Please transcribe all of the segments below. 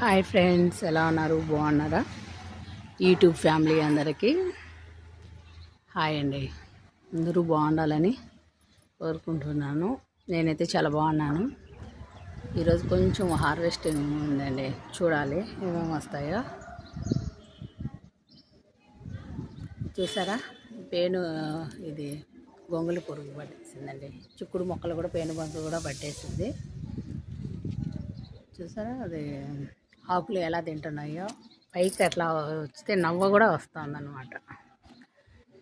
Hi friends ఎలా ఉన్నారు? బాగున్నారా? యూట్యూబ్ ఫ్యామిలీ అందరికీ హాయ్ అండి. అందరూ బాగుండాలని కోరుకుంటున్నాను. నేనైతే చాలా బాగున్నాను. ఈరోజు కొంచెం హార్వెస్టింగ్ ఉందండి. చూడాలి ఏమేమి వస్తాయో. చూసారా? పేను ఇది గొంగళి పురుగు పట్టేసిందండి. చిక్కుడు మొక్కలు కూడా పేను బొంగులు కూడా పట్టేసింది. చూసారా? అది ఆకులు ఎలా తింటున్నాయో పైకి అట్లా వస్తే నవ్వ కూడా వస్తుందన్నమాట.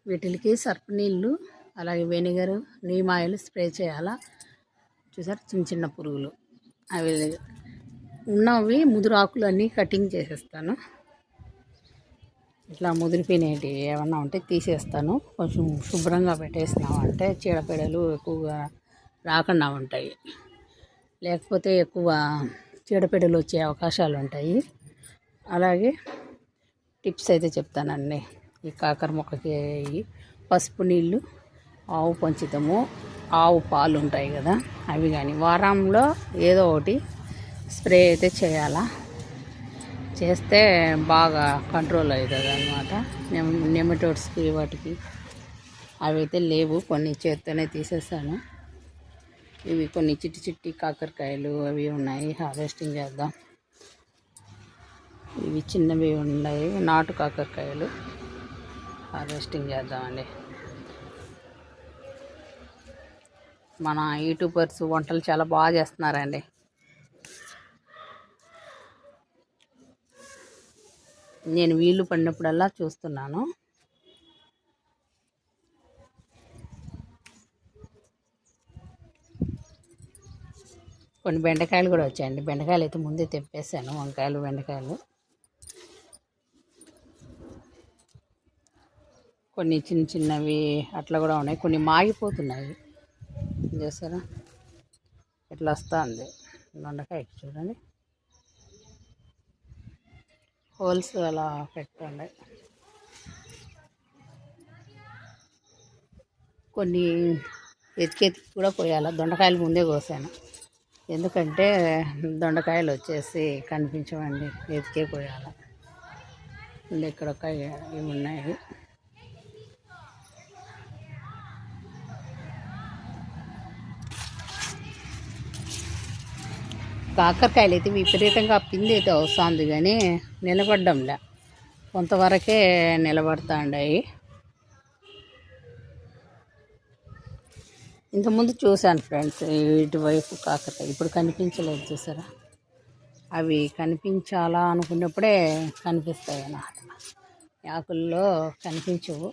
వీటికి సర్పు నీళ్ళు అలాగే వెనిగర్ నీమాయిలు స్ప్రే చేయాలా? చూసారు? చిన్న చిన్న పురుగులు. అవి ఉన్నవి ముదురు ఆకులు అన్నీ కటింగ్ చేసేస్తాను. ఇట్లా ముదిరిపోయినవి ఏమన్నా ఉంటే తీసేస్తాను. కొంచెం శుభ్రంగా పెట్టేసినామంటే చీడపీడలు ఎక్కువగా రాకుండా ఉంటాయి. లేకపోతే ఎక్కువ చీడపీడలు వచ్చే అవకాశాలు ఉంటాయి. అలాగే టిప్స్ అయితే చెప్తానండి. ఈ కాకర మొక్కకి పసుపు నీళ్ళు ఆవు పంచితము ఆవు పాలు ఉంటాయి కదా అవి కానీ. వారంలో ఏదో ఒకటి స్ప్రే అయితే చేయాలా? చేస్తే బాగా కంట్రోల్ అవుతుంది అనమాట నెమటోడ్స్కి వాటికి అవి అయితే లేవు. కొన్ని చేత్తోనే తీసేసాను. ఇవి కొన్ని చిట్టి చిట్టి కాకరకాయలు అవి ఉన్నాయి. హార్వెస్టింగ్ చేద్దాం. ఇవి చిన్నవి ఉన్నాయి. నాటు కాకరకాయలు. హార్వెస్టింగ్ చేద్దామండి. మన యూట్యూబర్స్ వంటలు చాలా బాగా చేస్తున్నారండి. నేను వీలు పడినప్పుడల్లా చూస్తున్నాను. కొన్ని బెండకాయలు కూడా వచ్చాయండి. బెండకాయలు అయితే ముందే తెప్పేసాను వంకాయలు బెండకాయలు. కొన్ని చిన్న చిన్నవి అట్లా కూడా ఉన్నాయి. కొన్ని మాగిపోతున్నాయి. చేస్తారా ఇట్లా వస్తుంది? దొండకాయ చూడండి. హోల్స్ అలా పెట్టండి. కొన్ని ఎతికెతికి కూడా పోయాలి. దొండకాయలు ముందే కోసాను. ఎందుకంటే దొండకాయలు వచ్చేసి కనిపించవండి ఎతికే పోయాలి. ఇక్కడ ఒక ఇవి ఉన్నాయి కాకరకాయలు అయితే విపరీతంగా పిండి అయితే వస్తుంది కానీ నిలబడ్డంలే. కొంతవరకే నిలబడతా ఉండయి ఇంతకుముందు చూశాను ఫ్రెండ్స్ ఇటువైపు కాకరకాయ ఇప్పుడు కనిపించలేదు చూసారా? అవి కనిపించాలా అనుకున్నప్పుడే కనిపిస్తాయి అన్నమాట. ఆకుల్లో కనిపించవు.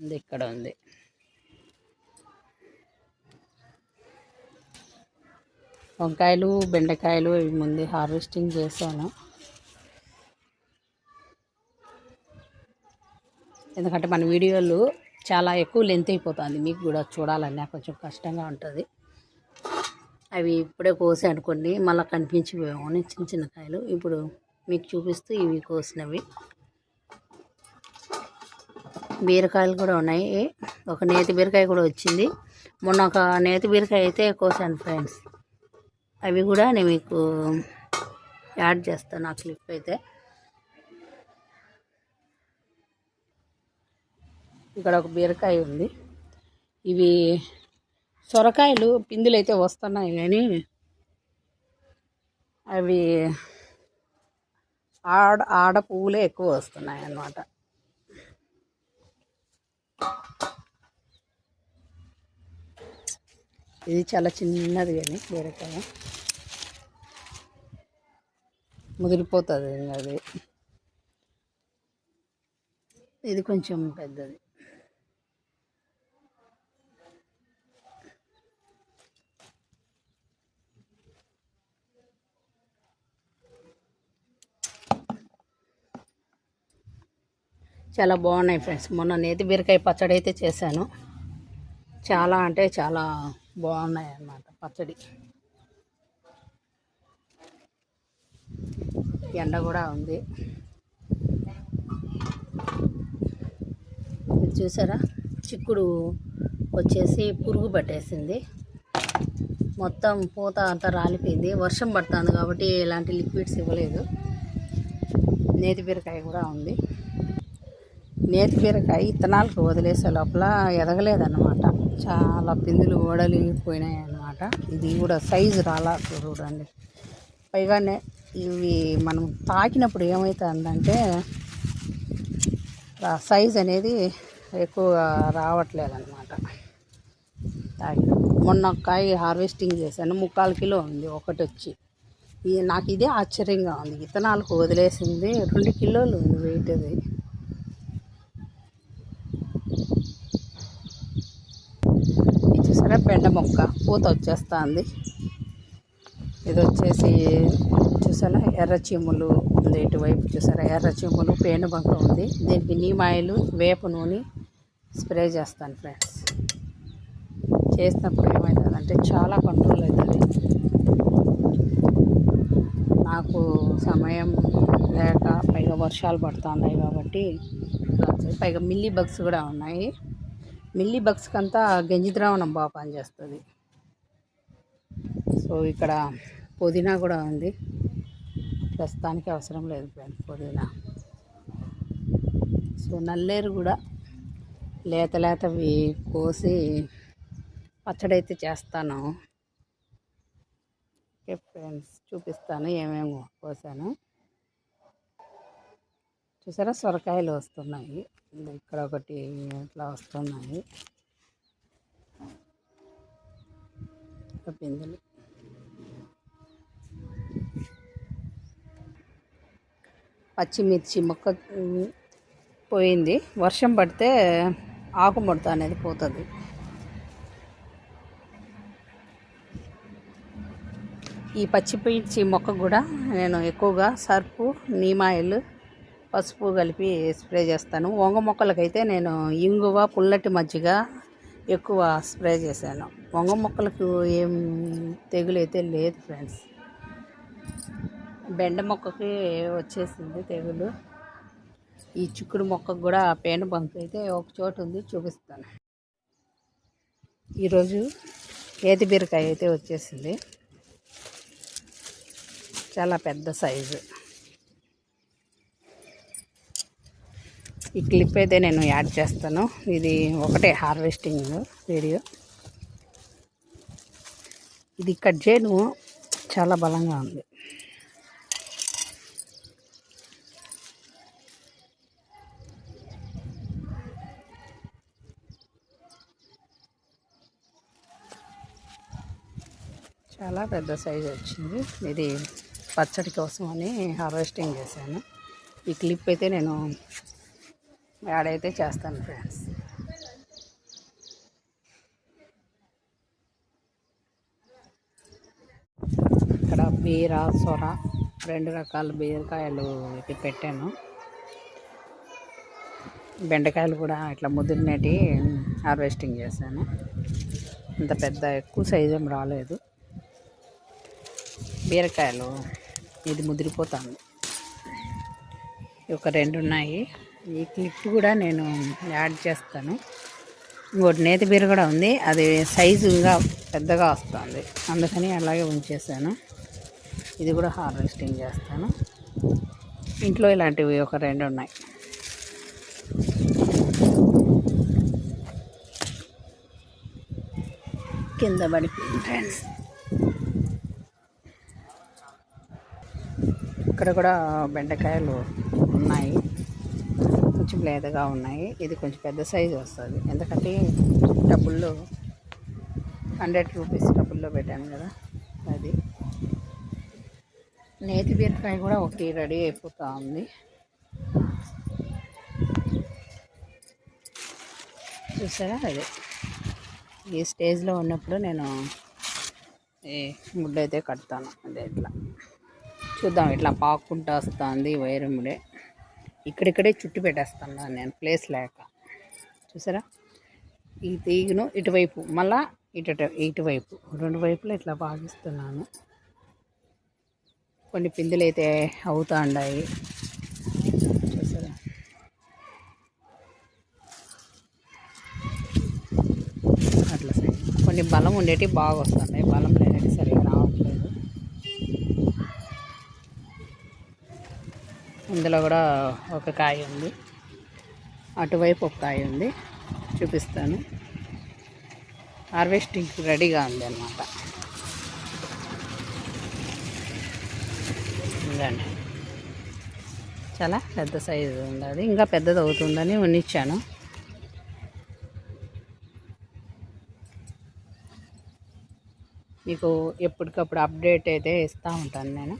ఇక్కడ ఉంది. వంకాయలు బెండకాయలు ఇవి ముందు హార్వెస్టింగ్ చేశాను. ఎందుకంటే మన వీడియోలు చాలా ఎక్కువ లెంత్ అయిపోతుంది. మీకు కూడా చూడాలన్నా కొంచెం కష్టంగా ఉంటుంది. అవి ఇప్పుడే కోసాను కొన్ని మళ్ళీ కనిపించిపోయాము చిన్న చిన్న కాయలు. ఇప్పుడు మీకు చూపిస్తూ ఇవి కోసినవి. బీరకాయలు కూడా ఉన్నాయి. ఒక నేతి బీరకాయ కూడా వచ్చింది. మొన్న ఒక నేతి బీరకాయ అయితే కోసాను ఫ్రెండ్స్ అవి కూడా నేను మీకు యాడ్ చేస్తాను ఆ క్లిప్ అయితే. ఇక్కడ ఒక బీరకాయ ఉంది. ఇవి సొరకాయలు పిందులు అయితే వస్తున్నాయి కానీ అవి ఆడ ఆడ పువ్వులే ఎక్కువ వస్తున్నాయి అన్నమాట. ఇది చాలా చిన్నది కానీ బీరకాయ. ముదిరిపోతుంది అది. ఇది కొంచెం పెద్దది. చాలా బాగున్నాయి ఫ్రెండ్స్. మొన్న నేతి బీరకాయ పచ్చడి అయితే చేశాను. చాలా అంటే చాలా బాగున్నాయి అన్నమాట పచ్చడి. ఎండ కూడా ఉంది. ఇది చూసారా? చిక్కుడు వచ్చేసి పురుగు పట్టేసింది. మొత్తం పూత అంతా రాలిపోయింది. వర్షం పడుతుంది కాబట్టి ఎలాంటి లిక్విడ్స్ ఇవ్వలేదు. నేతి బీరకాయ కూడా ఉంది. నేతి బీరకాయ ఇత్తనాలకు వదిలేసే లోపల ఎదగలేదన్నమాట. చాలా పిందులు ఓడలిపోయినాయి అన్నమాట ఇది కూడా సైజు రాలా చూడండి. పైగానే ఇవి మనం తాకినప్పుడు ఏమవుతుందంటే సైజ్ అనేది ఎక్కువగా రావట్లేదన్నమాట. తాకిన మొన్న ఒక కాయ హార్వెస్టింగ్ చేశాను ముక్కాలు కిలో ఉంది ఒకటి వచ్చి. ఇది నాకు ఇదే ఆశ్చర్యంగా ఉంది. ఇత్తనాలకు వదిలేసింది రెండు కిలోలు ఉంది వెయిట్ అది ఇది చూసారా బెండ మొక్క పూత వచ్చేస్తుంది. ఇది వచ్చేసి చూసారా? ఎర్ర చీములు ఉంది ఇటువైపు చూసారా? ఎర్ర చీములు పేను బంక ఉంది. దీనికి నీమాయిలు వేప నూనె స్ప్రే చేస్తాను ఫ్రెండ్స్. చేసినప్పుడు ఏమవుతుందంటే చాలా కంట్రోల్ అవుతుంది. నాకు సమయం లేక పైగా వర్షాలు పడుతున్నాయి కాబట్టి పైగా మిల్లీ బగ్స్ కూడా ఉన్నాయి. మిల్లీ బగ్స్కి అంతా గంజి ద్రావణం బాగా పనిచేస్తుంది. సో ఇక్కడ పుదీనా కూడా ఉంది. ప్రస్తుతానికి అవసరం లేదు ఫ్రెండ్స్ పుదీనా. సో నల్లేరు కూడా లేత లేతవి కోసి పచ్చడి అయితే చేస్తాను. ఓకే ఫ్రెండ్స్ చూపిస్తాను ఏమేమి కోసాను. చూసారా? సొరకాయలు వస్తున్నాయి. ఇక్కడ ఒకటి ఇట్లా వస్తున్నాయి. పిందెలు పచ్చిమిర్చి మొక్క పోయింది. వర్షం పడితే ఆకుముడత అనేది పోతుంది. ఈ పచ్చిమిర్చి మొక్క కూడా నేను ఎక్కువగా సర్పు నీమాయిల్ పసుపు కలిపి స్ప్రే చేస్తాను. వంగ మొక్కలకైతే నేను ఇంగువ పుల్లటి మజ్జిగ ఎక్కువ స్ప్రే చేశాను. వంగ మొక్కలకు ఏం తెగులు అయితే లేదు ఫ్రెండ్స్. బెండ మొక్కకి వచ్చేసింది తెగులు. ఈ చిక్కుడు మొక్కకు కూడా పేను బంక్ అయితే ఒక చోటు ఉంది చూపిస్తాను. ఈరోజు ఏతి బీరకాయ అయితే వచ్చేసింది. చాలా పెద్ద సైజు. ఈ క్లిప్ అయితే నేను యాడ్ చేస్తాను. ఇది ఒకటే హార్వెస్టింగ్ వీడియో ఇది కట్ చేయడం చాలా బలంగా ఉంది. చాలా పెద్ద సైజు వచ్చింది. ఇది పచ్చడి కోసం అని హార్వెస్టింగ్ చేశాను. ఈ క్లిప్ అయితే నేను యాడ్ అయితే చేస్తాను ఫ్రెండ్స్ ఇక్కడ బీర సొర రెండు రకాల బీరకాయలు అయితే పెట్టాను. బెండకాయలు కూడా ఇట్లా ముదిరినటి హార్వెస్టింగ్ చేశాను. ఇంత పెద్ద ఎక్కువ సైజు ఏం రాలేదు. బీరకాయలు ఇది ముదిరిపోతుంది ఒక రెండు ఉన్నాయి. ఈ క్లిప్ కూడా నేను యాడ్ చేస్తాను. ఇంకోటి నేతి బీర కూడా ఉంది. అది సైజుగా పెద్దగా వస్తుంది. అందుకని అలాగే ఉంచేసాను. ఇది కూడా హార్వెస్టింగ్ చేస్తాను. ఇంట్లో ఇలాంటివి ఒక రెండు ఉన్నాయి. కింద పడిపోయింది ఫ్రెండ్స్. ఇక్కడ కూడా బెండకాయలు ఉన్నాయి. కొంచెం లేతగా ఉన్నాయి. ఇది కొంచెం పెద్ద సైజు వస్తుంది. ఎందుకంటే డబ్బుల్లో హండ్రెడ్ రూపీస్ డబ్బుల్లో పెట్టాను కదా అది. నేతి బీరకాయ కూడా ఒకటి రెడీ అయిపోతూ ఉంది. చూసారా అదే? ఈ స్టేజ్లో ఉన్నప్పుడు నేను ఈ ముడ్డ అయితే కడతాను. అదే ఇట్లా. చూద్దాం ఇట్లా పాక్కుంటూ వస్తుంది వైరముడే ఇక్కడిక్కడే చుట్టి పెట్టేస్తాను నేను ప్లేస్ లేక. చూసారా? ఈ తీగను ఇటువైపు మళ్ళా ఇటు ఇటువైపు రెండు వైపులు ఇట్లా భావిస్తున్నాను కొన్ని పిందులు అయితే అవుతా ఉన్నాయి చూసారా? అట్లా సైడ్. కొన్ని బలం ఉండేటివి బాగా వస్తున్నాయి బలం ఇందులో కూడా ఒక కాయ ఉంది. అటువైపు ఒక కాయ ఉంది. చూపిస్తాను. హార్వెస్టింగ్ రెడీగా ఉంది అనమాట చాలా పెద్ద సైజు ఉంది అది. ఇంకా పెద్దది అవుతుందని ఉన్నిచ్చాను. మీకు ఎప్పటికప్పుడు అప్డేట్ అయితే ఇస్తూ ఉంటాను నేను.